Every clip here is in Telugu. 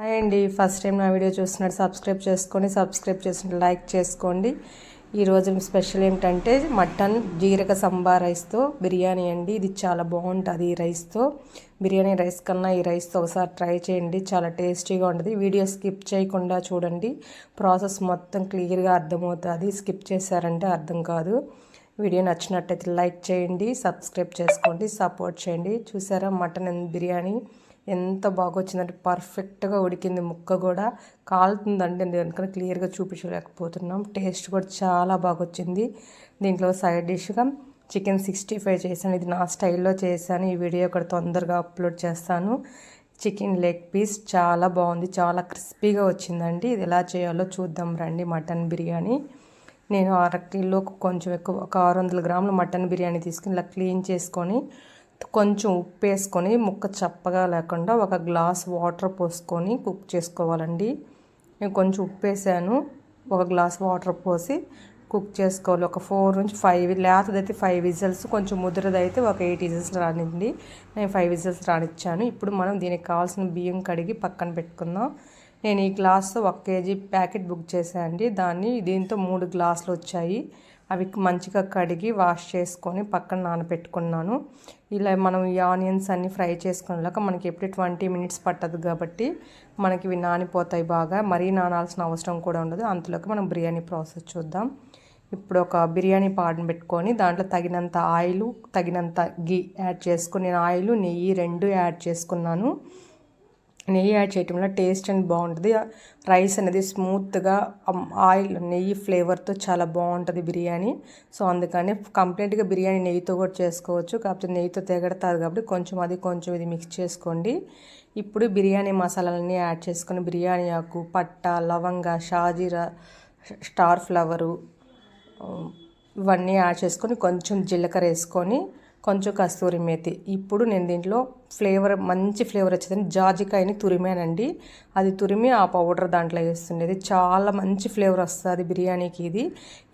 హాయ్ అండి. ఫస్ట్ టైం నా వీడియో చూస్తున్నట్టు సబ్స్క్రైబ్ చేసుకోండి సబ్స్క్రైబ్ చేసిన లైక్ చేసుకోండి. ఈరోజు స్పెషల్ ఏంటంటే మటన్ జీరక సంబా రైస్తో బిర్యానీ అండి. ఇది చాలా బాగుంటుంది ఈ రైస్తో. బిర్యానీ రైస్ కన్నా ఈ రైస్తో ఒకసారి ట్రై చేయండి. చాలా టేస్టీగా ఉంటుంది. వీడియో స్కిప్ చేయకుండా చూడండి. ప్రాసెస్ మొత్తం క్లియర్గా అర్థమవుతుంది. స్కిప్ చేశారంటే అర్థం కాదు. వీడియో నచ్చినట్టయితే లైక్ చేయండి సబ్స్క్రైబ్ చేసుకోండి సపోర్ట్ చేయండి. చూసారా మటన్ బిర్యానీ? ఎంత బాగా వచ్చిందంటే పర్ఫెక్ట్గా ఉడికింది ముక్క కూడా. కాలుతుందండి ఎందుకంటే క్లియర్గా చూపించలేకపోతున్నాం. టేస్ట్ కూడా చాలా బాగా వచ్చింది దీంట్లో సైడ్ డిష్గా చికెన్ సిక్స్టీ ఫైవ్ చేశాను. ఇది నా స్టైల్లో చేశాను. ఈ వీడియో ఇక్కడ తొందరగా అప్లోడ్ చేస్తాను. చికెన్ లెగ్ పీస్ చాలా బాగుంది. చాలా క్రిస్పీగా వచ్చిందండి. ఇది ఎలా చేయాలో చూద్దాం రండి. మటన్ బిర్యానీ. నేను అర కిలో కొంచెం ఎక్కువ ఒక ఆరు వందల గ్రాముల మటన్ బిర్యానీ తీసుకుని ఇలా క్లీన్ చేసుకొని కొంచెం ఉప్పు వేసుకొని ముక్క చప్పగా లేకుండా ఒక గ్లాస్ వాటర్ పోసుకొని కుక్ చేసుకోవాలండి. నేను కొంచెం ఉప్పు వేసాను ఒక గ్లాస్ వాటర్ పోసి కుక్ చేసుకోవాలి. ఒక ఫోర్ నుంచి ఫైవ్ లేతదైతే ఫైవ్ విజిల్స్ కొంచెం ముద్రదైతే ఒక ఎయిట్ విజిల్స్ రానింది. నేను ఫైవ్ విజిల్స్ రానిచ్చాను. ఇప్పుడు మనం దీనికి కావాల్సిన బియ్యం కడిగి పక్కన పెట్టుకుందాం. నేను ఈ గ్లాస్తో ఒక కేజీ ప్యాకెట్ బుక్ చేశాను అండి. దాన్ని దీంతో మూడు గ్లాసులు వచ్చాయి. అవి మంచిగా కడిగి వాష్ చేసుకొని పక్కన నానబెట్టుకున్నాను ఇలా మనం ఈ ఆనియన్స్ అన్నీ ఫ్రై చేసుకునేలాగా మనకి ఎప్పుడు ట్వంటీ మినిట్స్ పట్టదు కాబట్టి మనకి ఇవి నానిపోతాయి బాగా. మరీ నానాల్సిన అవసరం కూడా ఉండదు. అంతలోకి మనం బిర్యానీ ప్రాసెస్ చూద్దాం. ఇప్పుడు ఒక బిర్యానీ పాడును పెట్టుకొని దాంట్లో తగినంత ఆయిల్ తగినంత గీ యాడ్ చేసుకుని నేను ఆయిల్ నెయ్యి రెండు యాడ్ చేసుకున్నాను. నెయ్యి యాడ్ చేయటం వల్ల టేస్ట్ అండ్ బాగుంటుంది. రైస్ అనేది స్మూత్గా ఆయిల్ నెయ్యి ఫ్లేవర్తో చాలా బాగుంటుంది బిర్యానీ. సో అందుకని కంప్లీట్గా బిర్యానీ నెయ్యితో కూడా చేసుకోవచ్చు. కాకపోతే నెయ్యితో తెగడతారు కాబట్టి కొంచెం అది కొంచెం ఇది మిక్స్ చేసుకోండి. ఇప్పుడు బిర్యానీ మసాలాలన్నీ యాడ్ చేసుకొని బిర్యానీ ఆకు పట్ట లవంగ షాజీరా స్టార్ ఫ్లవరు ఇవన్నీ యాడ్ చేసుకొని కొంచెం జీలకర్ర వేసుకొని కొంచెం కస్తూరి మేతి. ఇప్పుడు నేను దీంట్లో ఫ్లేవర్ మంచి ఫ్లేవర్ వచ్చేదని జాజికాయని తురిమానండి. అది తురిమి ఆ పౌడర్ దాంట్లో వేస్తుండేది. చాలా మంచి ఫ్లేవర్ వస్తుంది బిర్యానీకి ఇది.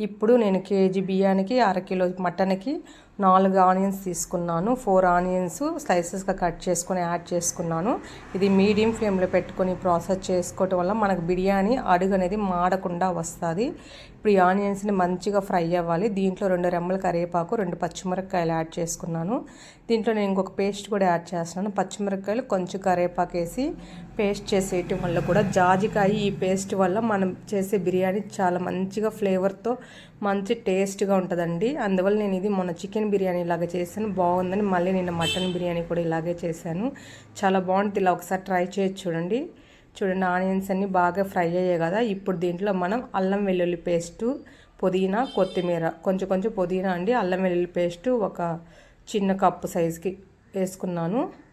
ఇప్పుడు నేను కేజీ బియ్యానికి అరకిలో మటన్కి నాలుగు ఆనియన్స్ తీసుకున్నాను. ఫోర్ ఆనియన్స్ స్లైసెస్గా కట్ చేసుకొని యాడ్ చేసుకున్నాను. ఇది మీడియం ఫ్లేమ్లో పెట్టుకొని ప్రాసెస్ చేసుకోవటం వల్ల మనకు బిర్యానీ అడుగు అనేది మాడకుండా వస్తుంది. ఇప్పుడు ఈ ఆనియన్స్ని మంచిగా ఫ్రై అవ్వాలి. దీంట్లో రెండు రెమ్మల కరివేపాకు రెండు పచ్చిమిరపకాయలు యాడ్ చేసుకున్నాను. దీంట్లో నేను ఇంకొక పేస్ట్ కూడా యాడ్ చేస్తున్నాను. పచ్చిమిరపకాయలు కొంచెం కరివేపాకు వేసి పేస్ట్ చేసేయటం వల్ల కూడా జాజికాయ ఈ పేస్ట్ వల్ల మనం చేసే బిర్యానీ చాలా మంచిగా ఫ్లేవర్తో మంచి టేస్ట్గా ఉంటుందండి. అందువల్ల నేను ఇది మొన్న చికెన్ బిర్యానీ ఇలాగే చేశాను. బాగుందని మళ్ళీ నేను మటన్ బిర్యానీ కూడా ఇలాగే చేశాను. చాలా బాగుంటుంది ఇలా ఒకసారి ట్రై చేయొచ్చు చూడండి. చూడండి ఆనియన్స్ అన్నీ బాగా ఫ్రై అయ్యాయి కదా. ఇప్పుడు దీంట్లో మనం అల్లం వెల్లుల్లి పేస్టు పుదీనా కొత్తిమీర. కొంచెం కొంచెం పుదీనా అండి. అల్లం వెల్లుల్లి పేస్టు ఒక చిన్న కప్పు సైజుకి వేసుకున్నాను.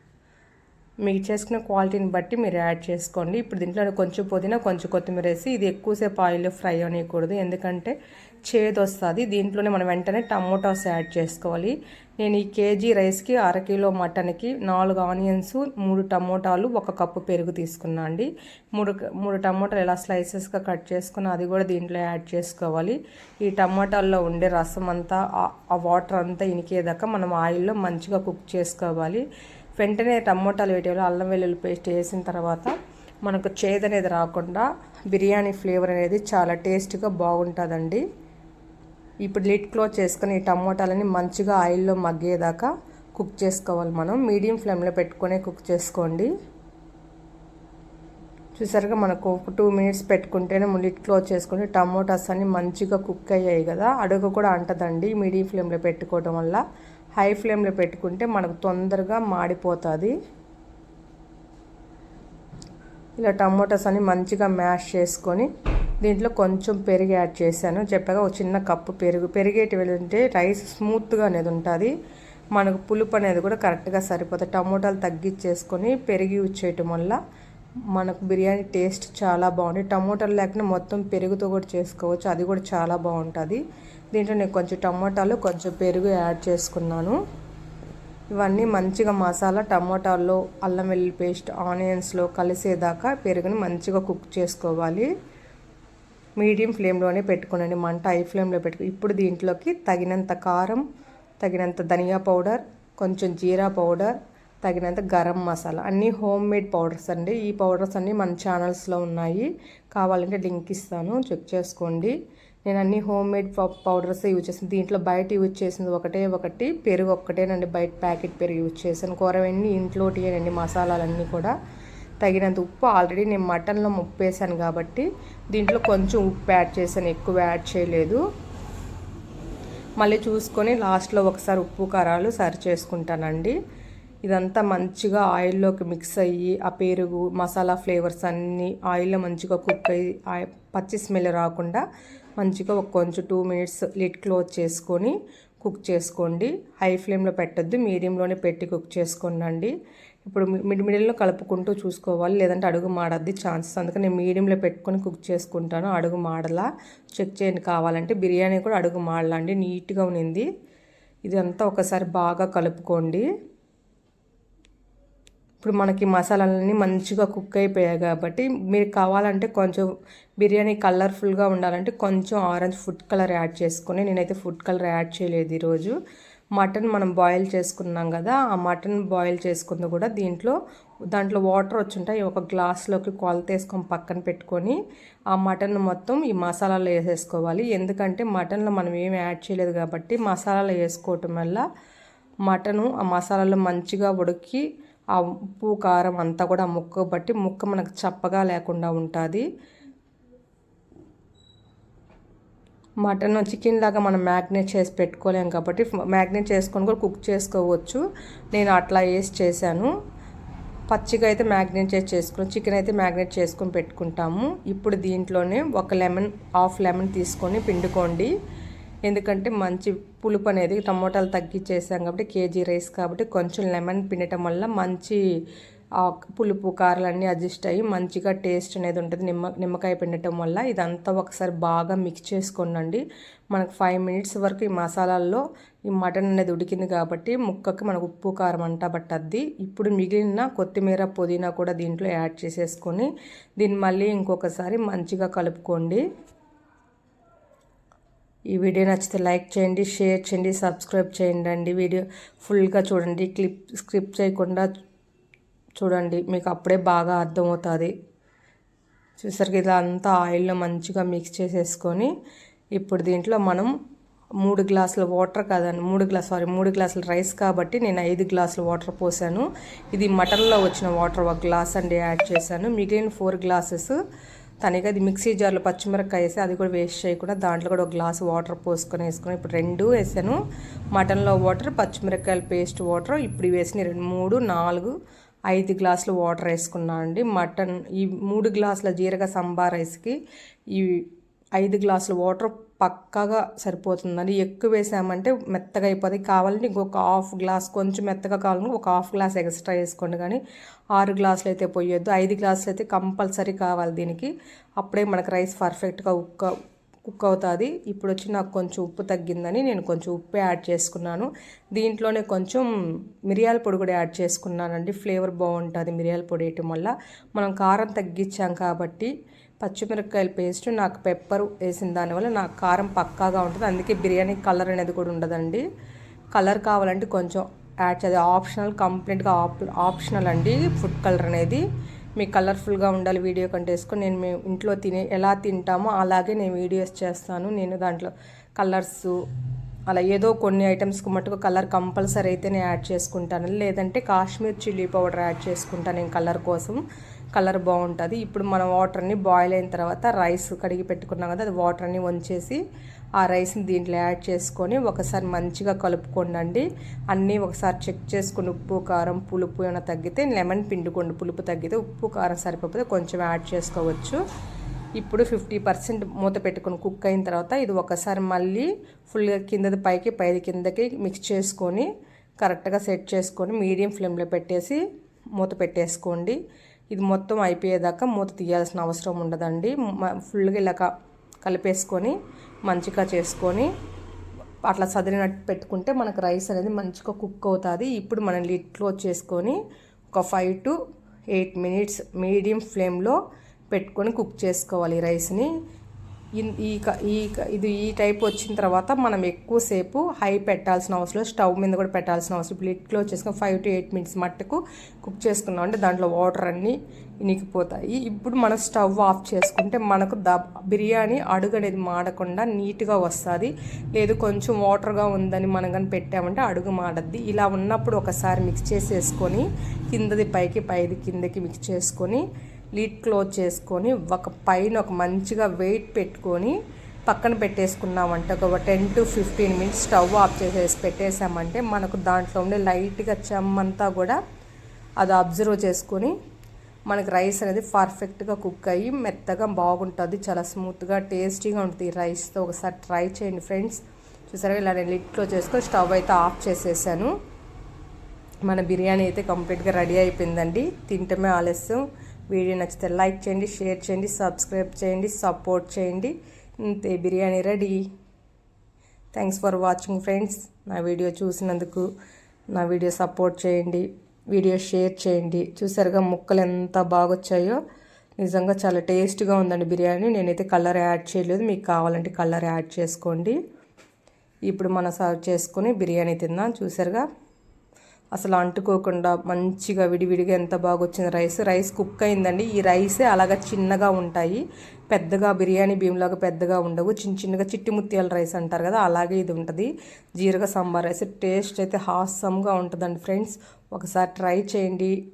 మీకు చేసుకున్న క్వాలిటీని బట్టి మీరు యాడ్ చేసుకోండి. ఇప్పుడు దీంట్లో కొంచెం పుదీనా కొంచెం కొత్తిమీర వేసి ఇది ఎక్కువసేపు ఆయిల్ ఫ్రై అనియకూడదు ఎందుకంటే చేదు వస్తుంది. దీంట్లోనే మనం వెంటనే టమోటాస్ యాడ్ చేసుకోవాలి. నేను ఈ కేజీ రైస్కి అరకిలో మటన్కి నాలుగు ఆనియన్స్ మూడు టమోటాలు ఒక కప్పు పెరుగు తీసుకున్నా అండి. మూడు మూడు టమోటాలు ఎలా స్లైసెస్గా కట్ చేసుకుని అది కూడా దీంట్లో యాడ్ చేసుకోవాలి. ఈ టమోటాల్లో ఉండే రసం అంతా ఆ వాటర్ అంతా ఇనికేదాకా మనం ఆయిల్లో మంచిగా కుక్ చేసుకోవాలి. వెంటనే టమోటాలు వేయటంలో అల్లం వెల్లుల్లి పేస్ట్ వేసిన తర్వాత మనకు చేదు అనేది రాకుండా బిర్యానీ ఫ్లేవర్ అనేది చాలా టేస్ట్గా బాగుంటుందండి. ఇప్పుడు లిట్ క్లోజ్ చేసుకొని ఈ టమోటాలని మంచిగా ఆయిల్లో మగ్గేదాకా కుక్ చేసుకోవాలి మనం. మీడియం ఫ్లేమ్లో పెట్టుకొని కుక్ చేసుకోండి. చూసారుగా మనకు ఒక టూ మినిట్స్ పెట్టుకుంటేనే లిట్ క్లోజ్ చేసుకొని టమోటాస్ అన్ని మంచిగా కుక్ అయ్యాయి కదా. అడుగు కూడా అంటదండి మీడియం ఫ్లేమ్లో పెట్టుకోవడం వల్ల. హై ఫ్లేమ్లో పెట్టుకుంటే మనకు తొందరగా మాడిపోతుంది. ఇలా టమోటాస్ అన్ని మంచిగా మ్యాష్ చేసుకొని దీంట్లో కొంచెం పెరుగు యాడ్ చేశాను. చెప్పగా ఒక చిన్న కప్పు పెరుగు పెరిగేటి వెళ్తుంటే రైస్ స్మూత్గా అనేది ఉంటుంది. మనకు పులుపు అనేది కూడా కరెక్ట్గా సరిపోతుంది. టమోటాలు తగ్గించేసుకొని పెరిగి వచ్చేయటం వల్ల మనకు బిర్యానీ టేస్ట్ చాలా బాగుంది. టమోటాలు లేకుండా మొత్తం పెరుగుతో కూడా చేసుకోవచ్చు. అది కూడా చాలా బాగుంటుంది. దీంట్లో నేను కొంచెం టమోటాలు కొంచెం పెరుగు యాడ్ చేసుకున్నాను. ఇవన్నీ మంచిగా మసాలా టమోటాల్లో అల్లం వెల్లుల్లి పేస్ట్ ఆనియన్స్లో కలిసేదాకా పెరుగుని మంచిగా కుక్ చేసుకోవాలి. మీడియం ఫ్లేమ్లోనే పెట్టుకునండి. మంట హై ఫ్లేమ్లో పెట్టుకు ఇప్పుడు దీంట్లోకి తగినంత కారం తగినంత ధనియా పౌడర్ కొంచెం జీరా పౌడర్ తగినంత గరం మసాలా. అన్నీ హోమ్ మేడ్ పౌడర్స్ అండి. ఈ పౌడర్స్ అన్నీ మన ఛానల్స్లో ఉన్నాయి. కావాలంటే లింక్ ఇస్తాను. చెక్ చేసుకోండి. నేను అన్ని హోమ్ మేడ్ పౌడర్స్ యూజ్ చేసాను దీంట్లో బయట యూజ్ చేసింది ఒకటే ఒకటి పెరుగు ఒక్కటేనండి. బయట ప్యాకెట్ పెరుగు యూజ్ చేశాను. కూరవన్నీ ఇంట్లోటియేనండి మసాలాలన్నీ కూడా. తగినంత ఉప్పు ఆల్రెడీ నేను మటన్లో ముప్పేసాను కాబట్టి దీంట్లో కొంచెం ఉప్పు యాడ్ చేశాను. ఎక్కువ యాడ్ చేయలేదు. మళ్ళీ చూసుకొని లాస్ట్లో ఒకసారి ఉప్పు కారాలు సరి చేసుకుంటానండి. ఇదంతా మంచిగా ఆయిల్లోకి మిక్స్ అయ్యి ఆ పెరుగు మసాలా ఫ్లేవర్స్ అన్నీ ఆయిల్లో మంచిగా కుక్ అయ్యి పచ్చి స్మెల్ రాకుండా మంచిగా ఒక కొంచెం టూ మినిట్స్ లిట్ క్లోజ్ చేసుకొని కుక్ చేసుకోండి. హై ఫ్లేమ్లో పెట్టద్దు మీడియంలోనే పెట్టి కుక్ చేసుకోండి ఇప్పుడు మిడ్ మిడిల్లో కలుపుకుంటూ చూసుకోవాలి లేదంటే అడుగు మాడద్ది ఛాన్సెస్. అందుకని నేను మీడియంలో పెట్టుకొని కుక్ చేసుకుంటాను అడుగు మాడలా. చెక్ చేయండి కావాలంటే బిర్యానీ కూడా అడుగు మాడలండి నీట్గా ఉన్నింది ఇదంతా ఒకసారి బాగా కలుపుకోండి. ఇప్పుడు మనకి మసాలాలన్నీ మంచిగా కుక్ అయిపోయాయి కాబట్టి మీరు కావాలంటే కొంచెం బిర్యానీ కలర్ఫుల్గా ఉండాలంటే కొంచెం ఆరెంజ్ ఫుడ్ కలర్ యాడ్ చేసుకొని నేనైతే ఫుడ్ కలర్ యాడ్ చేయలేదు ఈరోజు. మటన్ మనం బాయిల్ చేసుకున్నాం కదా ఆ మటన్ బాయిల్ చేసుకుంది కూడా దీంట్లో దాంట్లో వాటర్ వచ్చుంటాయి ఒక గ్లాస్లోకి కొలత వేసుకొని పక్కన పెట్టుకొని ఆ మటన్ మొత్తం ఈ మసాలాలో వేసేసుకోవాలి. ఎందుకంటే మటన్లో మనం ఏమి యాడ్ చేయలేదు కాబట్టి మసాలాలో వేసుకోవటం వల్ల మటను ఆ మసాలాలో మంచిగా ఉడికి ఆ ఉప్పు కారం అంతా కూడా ముక్క బట్టి ముక్క మనకు చప్పగా లేకుండా ఉంటుంది. మటన్ చికెన్ లాగా మనం మ్యాగ్నేట్ చేసి పెట్టుకోలేం కాబట్టి మ్యాగ్నేట్ చేసుకొని కూడా కుక్ చేసుకోవచ్చు. నేను అట్లా వేసి చేశాను. పచ్చిగా అయితే మ్యాగ్నేట్ చేసి చేసుకుని చికెన్ అయితే మ్యాగ్నేట్ చేసుకొని పెట్టుకుంటాము. ఇప్పుడు దీంట్లోనే ఒక లెమన్ హాఫ్ లెమన్ తీసుకొని పిండుకోండి. ఎందుకంటే మంచి పులుపు అనేది టమోటాలు తగ్గించేసాం కాబట్టి కేజీ రైస్ కాబట్టి కొంచెం లెమన్ పిండటం వల్ల మంచి పులుపు కారాలన్నీ అడ్జస్ట్ అయ్యి మంచిగా టేస్ట్ అనేది ఉంటుంది నిమ్మ నిమ్మకాయ పిండటం వల్ల. ఇదంతా ఒకసారి బాగా మిక్స్ చేసుకోనండి మనకు ఫైవ్ మినిట్స్ వరకు ఈ మసాలాల్లో ఈ మటన్ అనేది ఉడికింది కాబట్టి ముక్కకి మనకు ఉప్పు కారం అంటా పట్టద్ది. ఇప్పుడు మిగిలిన కొత్తిమీర పుదీనా కూడా దీంట్లో యాడ్ చేసేసుకొని దీన్ని మళ్ళీ ఇంకొకసారి మంచిగా కలుపుకోండి. ఈ వీడియో నచ్చితే లైక్ చేయండి షేర్ చేయండి సబ్స్క్రైబ్ చేయండి వీడియో ఫుల్గా చూడండి క్లిప్ స్క్రిప్ట్ చేయకుండా చూడండి. మీకు అప్పుడే బాగా అర్థమవుతుంది. చూసరికి ఇలా అంతా ఆయిల్లో మంచిగా మిక్స్ చేసేసుకొని ఇప్పుడు దీంట్లో మనం మూడు గ్లాసుల వాటర్ కాదండి మూడు గ్లాస్ సారీ మూడు గ్లాసుల రైస్ కాబట్టి నేను ఐదు గ్లాసుల వాటర్ పోసాను. ఇది మటన్లో వచ్చిన వాటర్ ఒక గ్లాస్ అండి యాడ్ చేశాను. మిగిలిన ఫోర్ గ్లాసెస్ తనకి అది మిక్సీ జార్లో పచ్చిమిరపకాయ వేసి అది కూడా వేస్ట్ చేయకుండా దాంట్లో కూడా ఒక గ్లాస్ వాటర్ పోసుకొని వేసుకుని ఇప్పుడు రెండు వేసాను. మటన్లో వాటర్ పచ్చిమిరపకాయల పేస్ట్ వాటర్. ఇప్పుడు వేసిన రెండు మూడు నాలుగు ఐదు గ్లాసులు వాటర్ వేసుకున్నాను అండి. మటన్ ఈ మూడు గ్లాసుల జీరగ సంబార్ రైస్కి ఈ ఐదు గ్లాసుల వాటర్ పక్కాగా సరిపోతుందండి ఎక్కువ వేసామంటే మెత్తగా అయిపోతుంది కావాలంటే ఇంకొక హాఫ్ గ్లాస్ కొంచెం మెత్తగా కావాలని ఒక హాఫ్ గ్లాస్ ఎక్స్ట్రా వేసుకోండి కానీ ఆరు గ్లాసులు అయితే పోయొద్దు. ఐదు గ్లాసులు అయితే కంపల్సరీ కావాలి దీనికి. అప్పుడే మనకు రైస్ పర్ఫెక్ట్గా ఉక్క కుక్ అవుతుంది. ఇప్పుడు వచ్చి నాకు కొంచెం ఉప్పు తగ్గిందని నేను కొంచెం ఉప్పు యాడ్ చేసుకున్నాను. దీంట్లోనే కొంచెం మిరియాల పొడి కూడా యాడ్ చేసుకున్నానండి. ఫ్లేవర్ బాగుంటుంది మిరియాల పొడి వేయటం వల్ల. మనం కారం తగ్గించాం కాబట్టి పచ్చిమిరపకాయల పేస్ట్ నాకు పెప్పర్ వేసిన దానివల్ల నాకు కారం పక్కాగా ఉంటుంది. అందుకే బిర్యానీ కలర్ అనేది కూడా ఉండదండి. కలర్ కావాలంటే కొంచెం యాడ్ చేయాలి. ఆప్షనల్ కంప్లీట్గా ఆప్ ఆప్షనల్ అండి ఫుడ్ కలర్ అనేది. మీకు కలర్ఫుల్గా ఉండాలి వీడియో కంటే వేసుకొని నేను మేము ఇంట్లో తినే ఎలా తింటామో అలాగే నేను వీడియోస్ చేస్తాను. నేను దాంట్లో కలర్స్ అలా ఏదో కొన్ని ఐటమ్స్కి మటుకు కలర్ కంపల్సరీ అయితే నేను యాడ్ చేసుకుంటాను. లేదంటే కాశ్మీర్ చిల్లీ పౌడర్ యాడ్ చేసుకుంటాను నేను కలర్ కోసం. కలర్ బాగుంటుంది. ఇప్పుడు మనం వాటర్ని బాయిల్ అయిన తర్వాత రైస్ కడిగి పెట్టుకున్నాం కదా అది వాటర్ని వంచేసి ఆ రైస్ని దీంట్లో యాడ్ చేసుకొని ఒకసారి మంచిగా కలుపుకోండి అన్నీ ఒకసారి చెక్ చేసుకుని ఉప్పు కారం పులుపు ఏమైనా తగ్గితే లెమన్ పిండుకోండి పులుపు తగ్గితే ఉప్పు కారం సరిపోతే కొంచెం యాడ్ చేసుకోవచ్చు. ఇప్పుడు ఫిఫ్టీ పర్సెంట్ మూత పెట్టుకుని కుక్ అయిన తర్వాత ఇది ఒకసారి మళ్ళీ ఫుల్గా కిందది పైకి పైది కిందకి మిక్స్ చేసుకొని కరెక్ట్గా సెట్ చేసుకొని మీడియం ఫ్లేమ్లో పెట్టేసి మూత పెట్టేసుకోండి. ఇది మొత్తం అయిపోయేదాకా మూత తీయాల్సిన అవసరం ఉండదండి. ఫుల్గా ఇలా కలిపేసుకొని మంచిగా చేసుకొని అట్లా చదివినట్టు పెట్టుకుంటే మనకు రైస్ అనేది మంచిగా కుక్ అవుతుంది. ఇప్పుడు మనం లిట్లో చేసుకొని ఒక five to eight minutes medium ఫ్లేమ్లో పెట్టుకొని కుక్ చేసుకోవాలి రైస్ని. ఈ క- ఈ ఇది ఈ టైప్ వచ్చిన తర్వాత మనం ఎక్కువసేపు హై పెట్టాల్సిన అవసరం స్టవ్ మీద కూడా పెట్టాల్సిన అవసరం. ఇప్పుడు lid close five to eight minutes మట్టుకు కుక్ చేసుకున్నాం అంటే దాంట్లో వాటర్ అన్నీ ఇనికిపోతాయి. ఇప్పుడు మనం స్టవ్ ఆఫ్ చేసుకుంటే మనకు ద బిర్యానీ అడుగు అనేది మాడకుండా నీట్గా వస్తుంది. లేదు కొంచెం వాటర్గా ఉందని మనం కానీ పెట్టామంటే అడుగు మాడద్ది. ఇలా ఉన్నప్పుడు ఒకసారి మిక్స్ చేసేసుకొని కిందది పైకి పైది కిందకి మిక్స్ చేసుకొని లిడ్ క్లోజ్ చేసుకొని ఒక పైన ఒక మంచిగా వెయిట్ పెట్టుకొని పక్కన పెట్టేసుకున్నామంటే. ఒక ten to fifteen minutes stove off చేసేసి పెట్టేసామంటే మనకు దాంట్లో ఉండే లైట్గా చెమ్మంతా కూడా అది అబ్జర్వ్ చేసుకొని మనకి రైస్ అనేది పర్ఫెక్ట్గా కుక్ అయ్యి మెత్తగా బాగుంటుంది. చాలా స్మూత్గా టేస్టీగా ఉంటుంది ఈ రైస్తో. ఒకసారి ట్రై చేయండి ఫ్రెండ్స్. చూసారా? ఇలా నేను లిడ్ క్లోజ్ చేసుకొని స్టవ్ అయితే ఆఫ్ చేసేసాను. మన బిర్యానీ అయితే కంప్లీట్గా రెడీ అయిపోయిందండి. తింటమే ఆలస్యం. వీడియో నచ్చితే లైక్ చేయండి షేర్ చేయండి సబ్స్క్రైబ్ చేయండి సపోర్ట్ చేయండి. ఇంతే biryani ready. Thanks for watching friends నా వీడియో చూసినందుకు నా వీడియో సపోర్ట్ చేయండి వీడియో షేర్ చేయండి. చూసారుగా ముక్కలు ఎంత బాగా వచ్చాయో నిజంగా చాలా టేస్ట్గా ఉందండి బిర్యానీ. నేనైతే కలర్ యాడ్ చేయలేదు. మీకు కావాలంటే కలర్ యాడ్ చేసుకోండి. ఇప్పుడు మనం సర్వ్ చేసుకొని బిర్యానీ తిందాం. చూసారుగా? అసలు అంటుకోకుండా మంచిగా విడివిడిగా ఎంత బాగా వచ్చింది రైస్? రైస్ కుక్ అయిందండి. ఈ రైసే అలాగా చిన్నగా ఉంటాయి. పెద్దగా బిర్యానీ భీమ్లాగా పెద్దగా ఉండవు. చిన్న చిన్నగా చిట్టి ముత్యాల రైస్ అంటారు కదా అలాగే ఇది ఉంటుంది. జీరక సాంబార్ రైస్. టేస్ట్ అయితే హాసంగా ఉంటుందండి ఫ్రెండ్స్. ఒకసారి ట్రై చేయండి.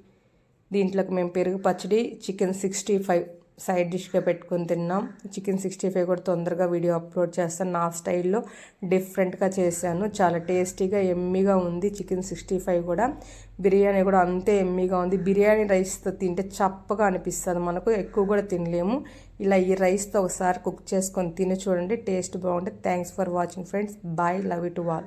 దీంట్లోకి మేము పెరుగు పచ్చడి చికెన్ సిక్స్టీ ఫైవ్ సైడ్ డిష్గా పెట్టుకొని తిన్నాం. చికెన్ సిక్స్టీ ఫైవ్ కూడా తొందరగా వీడియో అప్లోడ్ చేస్తాను. నా స్టైల్లో డిఫరెంట్గా చేశాను. చాలా టేస్టీగా ఎమ్మీగా ఉంది చికెన్ సిక్స్టీ ఫైవ్ కూడా. బిర్యానీ కూడా అంతే ఎమ్మీగా ఉంది. బిర్యానీ రైస్తో తింటే చప్పగా అనిపిస్తుంది మనకు. ఎక్కువ కూడా తినలేము. ఇలా ఈ రైస్తో ఒకసారి కుక్ చేసుకొని తిని చూడండి. టేస్ట్ బాగుంటుంది thanks for watching friends. Bye. Love it wall